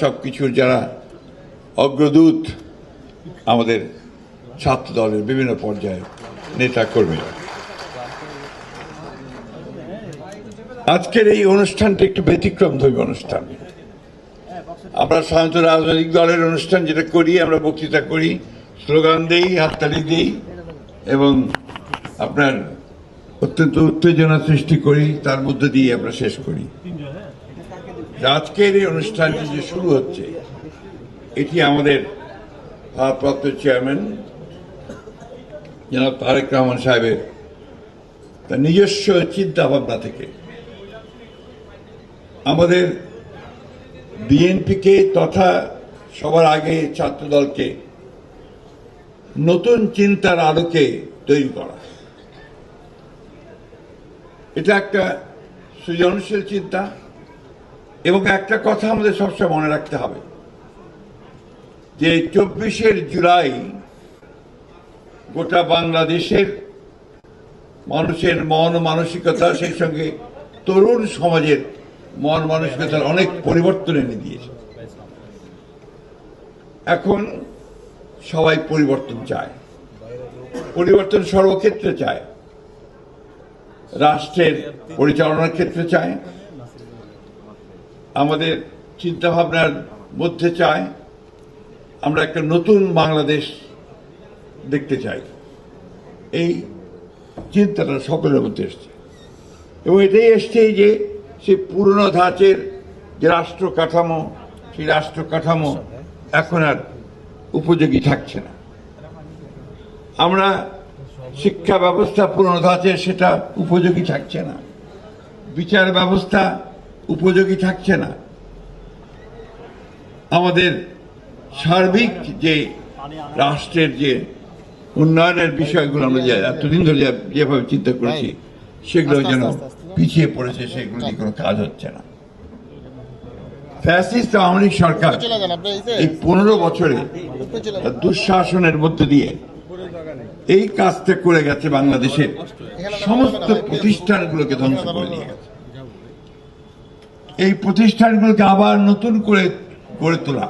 সব কিছুর যারা অগ্রদূত, আমাদের ছাত্র দলের বিভিন্ন পর্যায়ে নেতা কর্মীরা। আজকের এই অনুষ্ঠানটা একটু ব্যতিক্রম ধর্মী অনুষ্ঠান। আমরা সাধারণত রাজনৈতিক দলের অনুষ্ঠান যেটা করি, আমরা বক্তৃতা করি, স্লোগান দিই, হাততালি দিই এবং আপনার অত্যন্ত উত্তেজনা সৃষ্টি করি, তার মধ্যে দিয়ে আমরা শেষ করি। আজকের এই অনুষ্ঠানটি যে শুরু হচ্ছে, এটি আমাদের ভারপ্রাপ্ত চেয়ারম্যান জনাব তারেক রহমান সাহেবের তার নিজস্ব চিন্তা ভাবনা থেকে। আমাদের বিএনপিকে তথা সবার আগে ছাত্রদলকে নতুন চিন্তার আলোকে তৈরি করা। এটা একটা সৃজনশীল চিন্তা এবং একটা কথা আমাদের সবসময় মনে রাখতে হবে যে চব্বিশের জুলাই গোটা বাংলাদেশের মানুষের মন মানসিকতা, সেই সঙ্গে তরুণ সমাজের মন মানসিকতার অনেক পরিবর্তন এনে দিয়েছে। এখন সবাই পরিবর্তন চায়। পরিবর্তন সর্বক্ষেত্রে চায়। রাষ্ট্রের পরিচালনার ক্ষেত্রে চায়। আমাদের চিন্তাভাবনার মধ্যে চাই, আমরা একটা নতুন বাংলাদেশ দেখতে চাই। এই চিন্তাটা সকলের মধ্যে এসছে। এবং এটাই এসছে যে, সেই পুরনো ধাঁচের যে রাষ্ট্র কাঠামো, সেই রাষ্ট্র কাঠামো এখন আর উপযোগী থাকছে না। আমরা শিক্ষা ব্যবস্থা পুরনো ধাঁচের, সেটা উপযোগী থাকছে না। বিচার ব্যবস্থা উপযোগী থাকছে না। আমাদের সার্বিক যে রাষ্ট্রের যে উন্নয়নের বিষয়গুলো আমরা এতদিন ধরে যেভাবে চিন্তা করেছি সেগুলো যেন পিছিয়ে পড়েছে সেগুলো নিয়ে কোনো কাজ হচ্ছে না। ফ্যাসিস্ট আওয়ামী লীগ সরকার এই পনেরো বছরে দুঃশাসনের মধ্য দিয়ে এই কাজটা করে গেছে বাংলাদেশের সমস্ত প্রতিষ্ঠানগুলোকে ধ্বংস করে দিয়ে গেছে। এই প্রতিষ্ঠানগুলোকে আবার নতুন করে গড়ে তোলা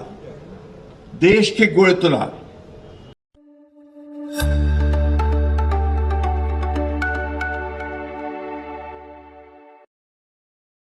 দেশকে গড়ে তোলা।